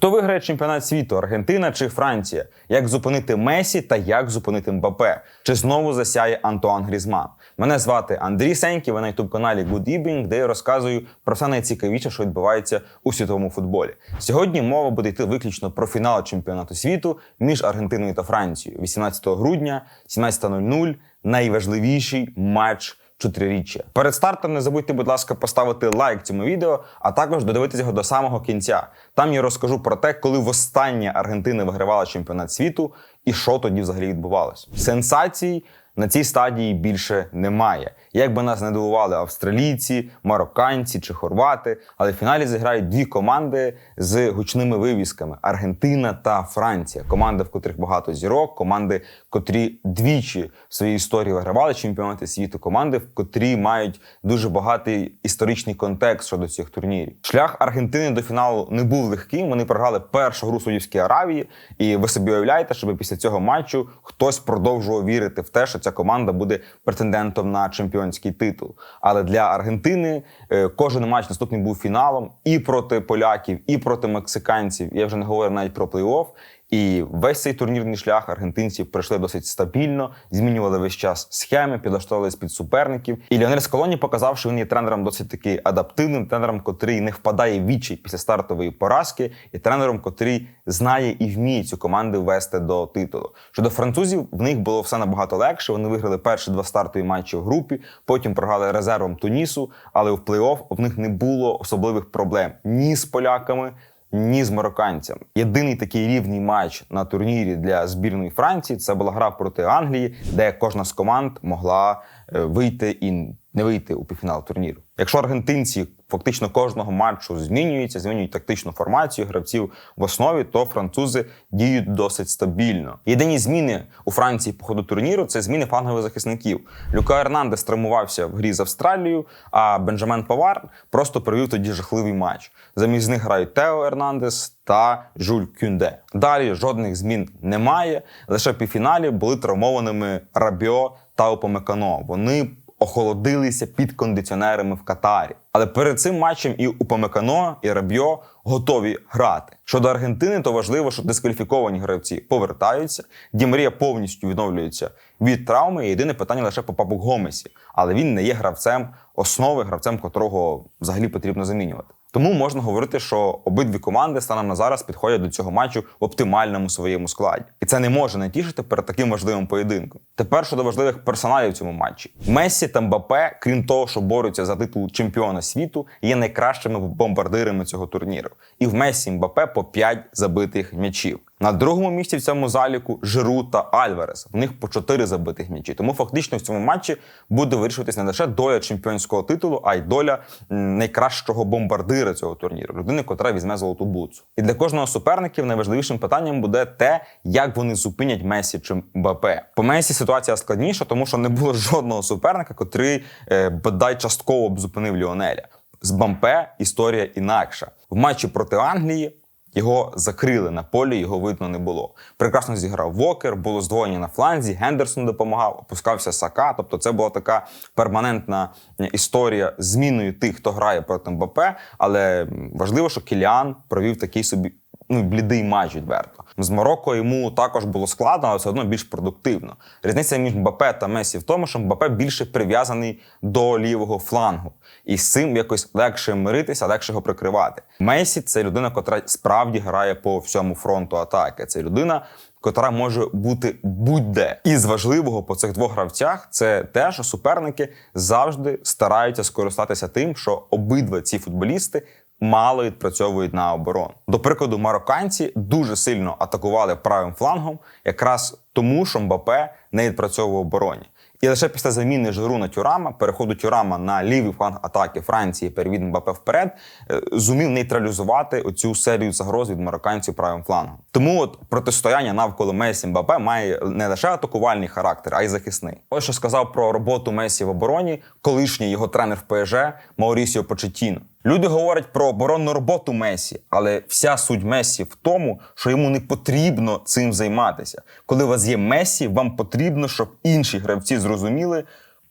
Хто виграє чемпіонат світу? Аргентина чи Франція? Як зупинити Месі та як зупинити Мбапе? Чи знову засяє Антуан Грізман? Мене звати Андрій Сенький, ви на ютуб каналі Good Evening, де я розказую про все найцікавіше, що відбувається у світовому футболі. Сьогодні мова буде йти виключно про фінал чемпіонату світу між Аргентиною та Францією. 18 грудня, 17.00 найважливіший матч чотириріччя. Перед стартом не забудьте, будь ласка, поставити лайк цьому відео, а також додивитися його до самого кінця. Там я розкажу про те, коли востаннє Аргентина вигравала чемпіонат світу і що тоді взагалі відбувалося. Сенсацій на цій стадії більше немає. Як би нас не дивували австралійці, марокканці чи хорвати, але в фіналі зіграють дві команди з гучними вивісками: Аргентина та Франція. Команди, в котрих багато зірок, команди, котрі двічі в своїй історії вигравали чемпіонати світу, команди, в котрі мають дуже багатий історичний контекст щодо цих турнірів. Шлях Аргентини до фіналу не був легким. Вони програли першу гру Саудівській Аравії, і ви собі уявляєте, щоб після цього матчу хтось продовжував вірити в те, що ця команда буде претендентом на чемпіонський титул. Але для Аргентини е, кожен матч наступний був фіналом і проти поляків, і проти мексиканців. Я вже не говорю навіть про плей-офф. І весь цей турнірний шлях аргентинців пройшли досить стабільно, змінювали весь час схеми, підлаштовувались під суперників. І Ліонель Скалоні показав, що він є тренером досить таки адаптивним, тренером, котрий не впадає в відчай після стартової поразки, і тренером, котрий знає і вміє цю команду вести до титулу. Щодо французів, в них було все набагато легше. Вони виграли перші два стартові матчі в групі, потім програли резервом Тунісу, але в плей-офф в них не було особливих проблем ні з поляками ні з марокканцем. Єдиний такий рівний матч на турнірі для збірної Франції це була гра проти Англії, де кожна з команд могла е, вийти і не вийти у півфінал турніру. Якщо аргентинці фактично кожного матчу змінюються, змінюють тактичну формацію гравців в основі, то французи діють досить стабільно. Єдині зміни у Франції по ходу турніру це зміни флангових захисників. Люка Ернандес травмувався в грі з Австралією, а Бенджамен Павар просто провів тоді жахливий матч. Замість них грають Тео Ернандес та Жуль Кюнде. Далі жодних змін немає. Лише півфіналі були травмованими Рабіо та Опомекано. Вони охолодилися під кондиціонерами в Катарі. Але перед цим матчем і Упамекано, і Рабьо готові грати. Щодо Аргентини, то важливо, що дискваліфіковані гравці повертаються. Дімарія повністю відновлюється від травми. Єдине питання лише по Папу Гомесі, але він не є гравцем основи, гравцем котрого взагалі потрібно замінювати. Тому можна говорити, що обидві команди станом на зараз підходять до цього матчу в оптимальному своєму складі, і це не може не тішити перед таким важливим поєдинком. Тепер щодо важливих персоналів в цьому матчі, Мессі та Мбапе, крім того, що борються за титул чемпіона світу, є найкращими бомбардирами цього турніру. І в Месі Мбапе по 5 забитих м'ячів. На другому місці в цьому заліку Жиру та Альварес. В них по 4 забитих м'ячі. Тому фактично в цьому матчі буде вирішуватись не лише доля чемпіонського титулу, а й доля найкращого бомбардира цього турніру людини, котра візьме золоту буцу. І для кожного суперників найважливішим питанням буде те, як вони зупинять Месі чи Мбапе. По Месі ситуація складніша, тому що не було жодного суперника, котрий е, бодай частково б зупинив Ліонеля. З Бампе історія інакша в матчі проти Англії. Його закрили на полі, його видно не було. Прекрасно зіграв Вокер, було здвоєння на фланзі. Гендерсон допомагав, опускався Сака. Тобто, це була така перманентна історія зміною тих, хто грає проти МБП. Але важливо, що Кіліан провів такий собі ну, блідий матч відверто. З Марокко йому також було складно, але все одно більш продуктивно. Різниця між Мбапе та Месі в тому, що Мбапе більше прив'язаний до лівого флангу, і з цим якось легше миритися, легше його прикривати. Месі це людина, котра справді грає по всьому фронту атаки. Це людина. Котра може бути будь-де і з важливого по цих двох гравцях це те, що суперники завжди стараються скористатися тим, що обидва ці футболісти мало відпрацьовують на оборону. До прикладу, марокканці дуже сильно атакували правим флангом, якраз тому, що Мбапе не відпрацьовував обороні. І лише після заміни Жиру на Тюрама, переходу Тюрама на лівий фланг атаки Франції, перевід Мбапе вперед, е, зумів нейтралізувати оцю серію загроз від марокканців правим флангом. Тому от протистояння навколо Месі Мбапе має не лише атакувальний характер, а й захисний. Ось що сказав про роботу Месі в обороні, колишній його тренер в ПСЖ Маурісіо Почетіно. Люди говорять про оборонну роботу Месі, але вся суть Месі в тому, що йому не потрібно цим займатися. Коли у вас є Месі, вам потрібно, щоб інші гравці зрозуміли,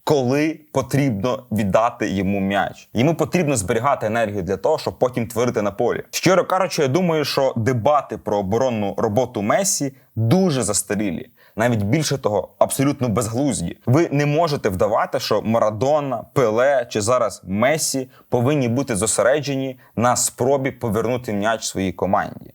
коли потрібно віддати йому м'яч. Йому потрібно зберігати енергію для того, щоб потім творити на полі. Щиро кажучи, я думаю, що дебати про оборонну роботу Месі дуже застарілі. Навіть більше того, абсолютно безглузді. Ви не можете вдавати, що Марадона, Пеле чи зараз Месі повинні бути зосереджені на спробі повернути м'яч своїй команді.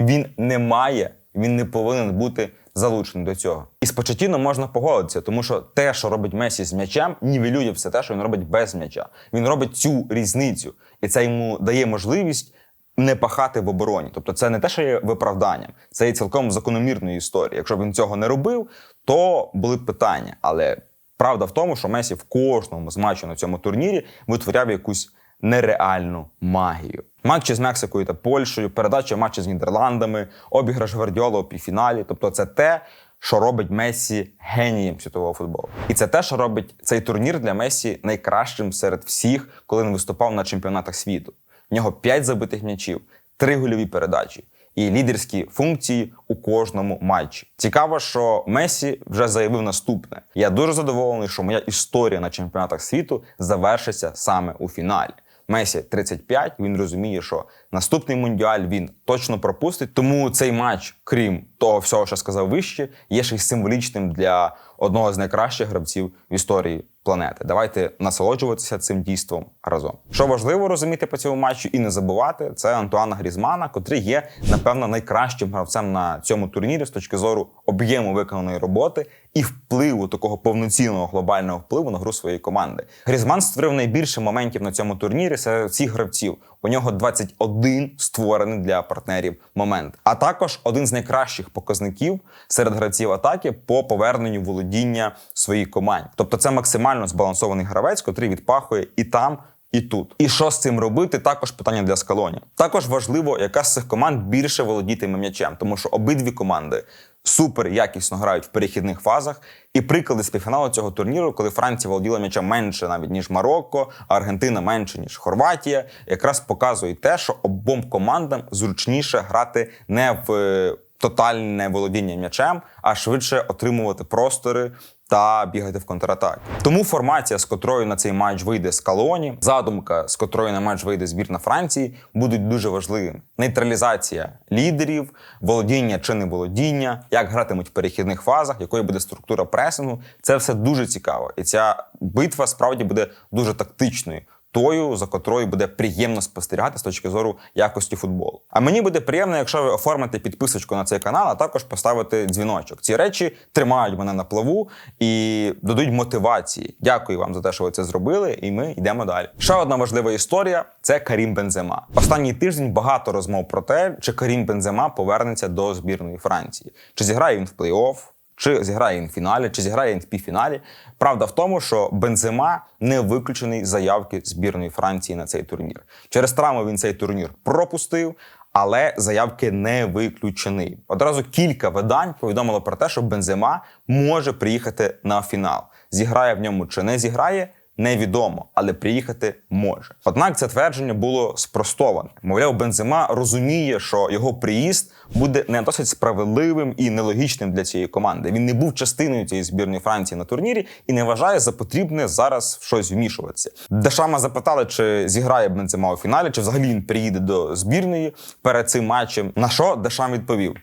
Він не має, він не повинен бути залучений до цього. І з Почетіно можна погодитися, тому що те, що робить Месі з м'ячем, нівелює все те, що він робить без м'яча. Він робить цю різницю, і це йому дає можливість не пахати в обороні. Тобто, це не те, що є виправданням, це є цілком закономірною історією. Якщо б він цього не робив, то були б питання. Але правда в тому, що Месі в кожному з матчів на цьому турнірі витворяв якусь нереальну магію. Матчі з Мексикою та Польщею, передача матчі з Нідерландами, обіграш Гвардіола у півфіналі. Тобто, це те, що робить Месі генієм світового футболу. І це те, що робить цей турнір для Месі найкращим серед всіх, коли він виступав на чемпіонатах світу. В нього 5 забитих м'ячів, 3 гольові передачі і лідерські функції у кожному матчі. Цікаво, що Месі вже заявив наступне: я дуже задоволений, що моя історія на чемпіонатах світу завершиться саме у фіналі. Месі 35, Він розуміє, що наступний мундіаль він точно пропустить. Тому цей матч, крім того всього, що сказав вище, є ще й символічним для одного з найкращих гравців в історії планети. Давайте насолоджуватися цим дійством разом. Що важливо розуміти по цьому матчу і не забувати, це Антуана Грізмана, котрий є, напевно, найкращим гравцем на цьому турнірі з точки зору об'єму виконаної роботи і впливу такого повноцінного глобального впливу на гру своєї команди. Грізман створив найбільше моментів на цьому турнірі серед всіх гравців. У нього 21 створений для партнерів момент, а також один з найкращих показників серед гравців атаки по поверненню володіння своїх команд. Тобто, це максимально збалансований гравець, котрий відпахує і там. І тут, і що з цим робити, також питання для скалоні. Також важливо, яка з цих команд більше володітиме м'ячем, тому що обидві команди супер якісно грають в перехідних фазах. І приклади з півфіналу цього турніру, коли Франція володіла м'ячем менше навіть ніж Марокко, а Аргентина менше ніж Хорватія, якраз показує те, що обом командам зручніше грати не в е, тотальне володіння м'ячем, а швидше отримувати простори та бігати в контратак. Тому формація, з котрою на цей матч вийде Скалоні, задумка, з котрою на матч вийде збірна Франції, будуть дуже важливими. Нейтралізація лідерів, володіння чи не володіння, як гратимуть в перехідних фазах, якою буде структура пресингу. Це все дуже цікаво, і ця битва справді буде дуже тактичною тою, за котрою буде приємно спостерігати з точки зору якості футболу. А мені буде приємно, якщо ви оформите підписочку на цей канал, а також поставити дзвіночок. Ці речі тримають мене на плаву і дадуть мотивації. Дякую вам за те, що ви це зробили, і ми йдемо далі. Ще одна важлива історія це Карім Бензема. Останній тиждень багато розмов про те, чи Карім Бензема повернеться до збірної Франції, чи зіграє він в плей-офф. Чи зіграє він в фіналі, чи зіграє він в півфіналі. Правда в тому, що Бензема не виключений заявки збірної Франції на цей турнір. Через травму він цей турнір пропустив, але заявки не виключений. Одразу кілька видань повідомило про те, що Бензема може приїхати на фінал. Зіграє в ньому чи не зіграє. Невідомо, але приїхати може. Однак це твердження було спростоване. Мовляв, Бензема розуміє, що його приїзд буде не досить справедливим і нелогічним для цієї команди. Він не був частиною цієї збірної Франції на турнірі і не вважає за потрібне зараз в щось вмішуватися. Дешама запитали, чи зіграє Бензема у фіналі, чи взагалі він приїде до збірної перед цим матчем. На що Дешам відповів?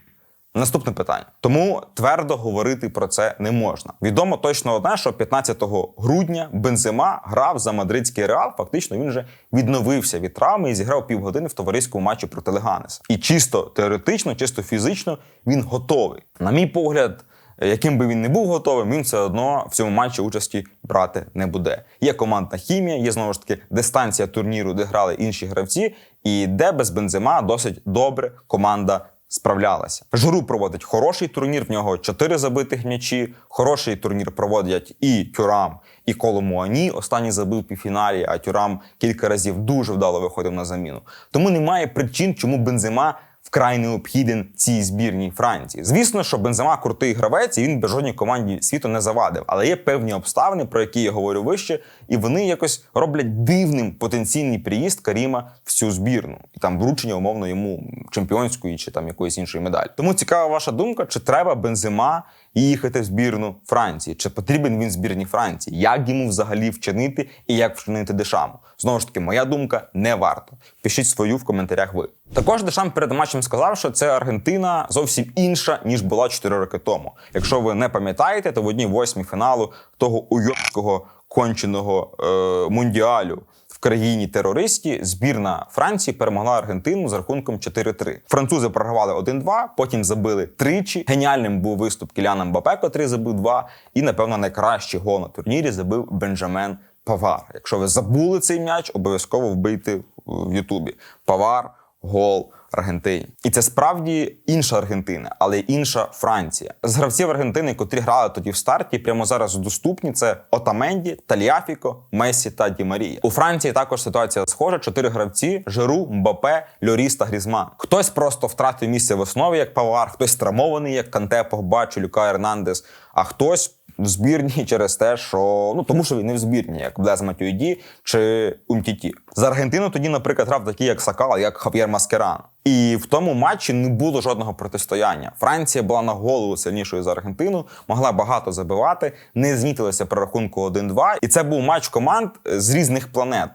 Наступне питання. Тому твердо говорити про це не можна. Відомо точно одне, що 15 грудня Бензема грав за мадридський реал. Фактично він вже відновився від травми і зіграв півгодини в товариському матчі проти Леганеса. І чисто теоретично, чисто фізично він готовий. На мій погляд. Яким би він не був готовим, він все одно в цьому матчі участі брати не буде. Є командна хімія, є знову ж таки дистанція турніру, де грали інші гравці, і де без бензима досить добре команда справлялася. Журу проводить хороший турнір. В нього чотири забитих м'ячі. Хороший турнір проводять і Тюрам, і Коломуані. Останній забив півфіналі, а Тюрам кілька разів дуже вдало виходив на заміну. Тому немає причин, чому бензима вкрай необхіден цій збірній Франції. Звісно, що Бензема крутий гравець, і він без жодній команді світу не завадив. Але є певні обставини, про які я говорю вище, і вони якось роблять дивним потенційний приїзд Каріма в цю збірну і там вручення умовно йому чемпіонської чи там якоїсь іншої медалі. Тому цікава ваша думка, чи треба Їхати в збірну Франції, чи потрібен він збірній Франції, як йому взагалі вчинити і як вчинити Дешаму. Знову ж таки, моя думка не варто. Пишіть свою в коментарях. Ви також Дешам перед матчем сказав, що це Аргентина зовсім інша ніж була 4 роки тому. Якщо ви не пам'ятаєте, то в одній восьмій фіналу того уйобського конченого е, мундіалю. Країні терористі збірна Франції перемогла Аргентину з рахунком 4-3. Французи програвали 1-2, потім забили тричі. Геніальним був виступ Кіляна Мбапе, котрий забив два. І, напевно, найкращий гол на турнірі забив Бенджамен Павар. Якщо ви забули цей м'яч, обов'язково вбийте в Ютубі. Павар, гол. Аргентині, і це справді інша Аргентина, але інша Франція. З гравців Аргентини, котрі грали тоді в старті, прямо зараз доступні. Це Отаменді, Таліафіко, Месі та Ді Марія. У Франції також ситуація схожа: чотири гравці: Жеру, Мбапе, Льоріс та Грізман. Хтось просто втратив місце в основі, як Павар, хтось травмований, як Канте, Погба чи Люка Ернандес, а хтось. В збірні через те, що ну тому, що він не в збірні, як Блез Матюйді чи Умтіті. За Аргентину тоді, наприклад, грав такі, як Сакала, як Хав'єр Маскеран. І в тому матчі не було жодного протистояння. Франція була на голову сильнішою за Аргентину, могла багато забивати, не змітилася при рахунку 1-2. І це був матч команд з різних планет.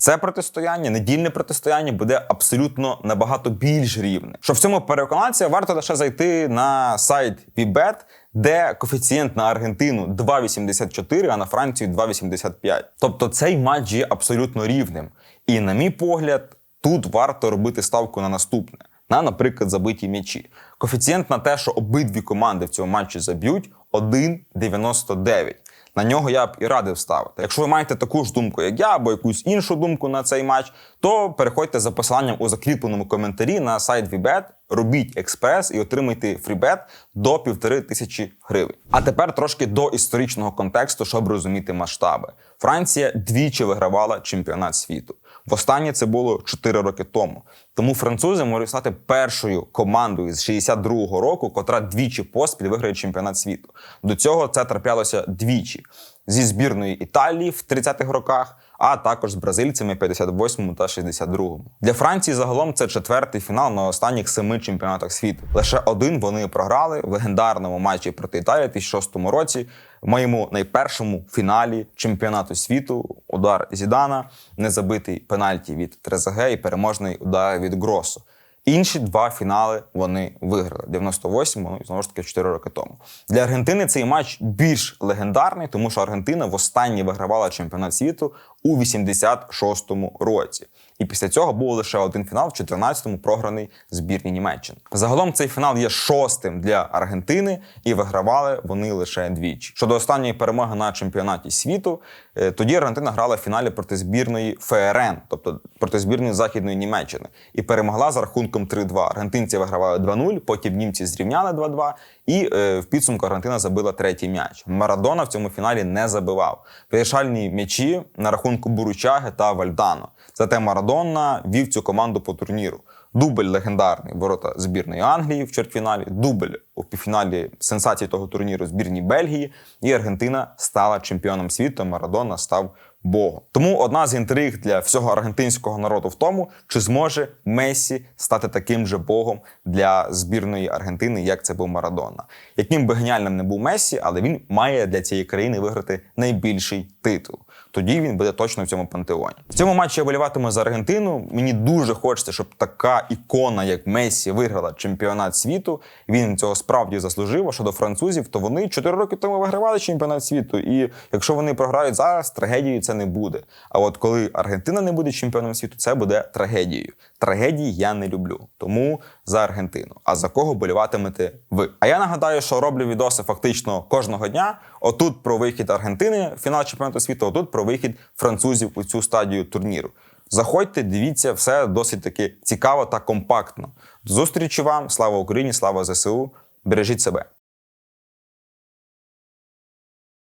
Це протистояння, недільне протистояння буде абсолютно набагато більш рівне. Щоб в цьому переконатися, варто лише зайти на сайт VBET, де коефіцієнт на Аргентину 2,84, а на Францію 2,85. Тобто цей матч є абсолютно рівним. І, на мій погляд, тут варто робити ставку на наступне. На, наприклад, забиті м'ячі. Коефіцієнт на те, що обидві команди в цьому матчі заб'ють 1,99. На нього я б і радив ставити. Якщо ви маєте таку ж думку, як я, або якусь іншу думку на цей матч, то переходьте за посиланням у закріпленому коментарі на сайт VBET, робіть експрес і отримайте фрібет до півтори тисячі гривень. А тепер трошки до історичного контексту, щоб розуміти масштаби. Франція двічі вигравала чемпіонат світу. Востаннє це було 4 роки тому. Тому французи можуть стати першою командою з 62-го року, котра двічі поспіль виграє чемпіонат світу. До цього це траплялося двічі зі збірної Італії в 30-х роках, а також з бразильцями 58-му та 62-му. Для Франції загалом це четвертий фінал на останніх семи чемпіонатах світу. Лише один вони програли в легендарному матчі проти Італії в 2006 році. В моєму найпершому фіналі чемпіонату світу удар Зідана, незабитий пенальті від Трезаге і переможний удар від Гросу. Інші два фінали вони виграли 98-му, ну знову ж таки 4 роки тому. Для Аргентини цей матч більш легендарний, тому що Аргентина востаннє вигравала чемпіонат світу у 86-му році. І після цього був лише один фінал в 14-му програний збірні Німеччини. Загалом цей фінал є шостим для Аргентини, і вигравали вони лише двічі. Щодо останньої перемоги на чемпіонаті світу, е, тоді Аргентина грала в фіналі проти збірної ФРН, тобто проти збірної Західної Німеччини, і перемогла за рахунком 3-2. Аргентинці вигравали 2-0, потім німці зрівняли 2-2, і е, в підсумку Аргентина забила третій м'яч. Марадона в цьому фіналі не забивав. Вирішальні м'ячі на рахунку Буручаги та Вальдано. Зате Марадона вів цю команду по турніру. Дубль легендарний ворота збірної Англії в чвертьфіналі, дубль у півфіналі сенсації того турніру збірній Бельгії, і Аргентина стала чемпіоном світу. Марадона став Богом. Тому одна з інтриг для всього аргентинського народу в тому, чи зможе Месі стати таким же богом для збірної Аргентини, як це був Марадона. Яким би геніальним не був Месі, але він має для цієї країни виграти найбільший титул. Тоді він буде точно в цьому пантеоні. В цьому матчі я боліватиму за Аргентину. Мені дуже хочеться, щоб така ікона, як Месі, виграла чемпіонат світу. Він цього справді заслужив. А щодо французів, то вони 4 роки тому вигравали чемпіонат світу. І якщо вони програють зараз, трагедією це не буде. А от коли Аргентина не буде чемпіоном світу, це буде трагедією. Трагедії я не люблю. Тому за Аргентину. А за кого боліватимете ви? А я нагадаю, що роблю відоси фактично кожного дня. Отут про вихід Аргентини, фінал чемпіонату світу, отут про вихід французів у цю стадію турніру. Заходьте, дивіться, все досить таки цікаво та компактно. До зустрічі вам! Слава Україні! Слава ЗСУ! Бережіть себе!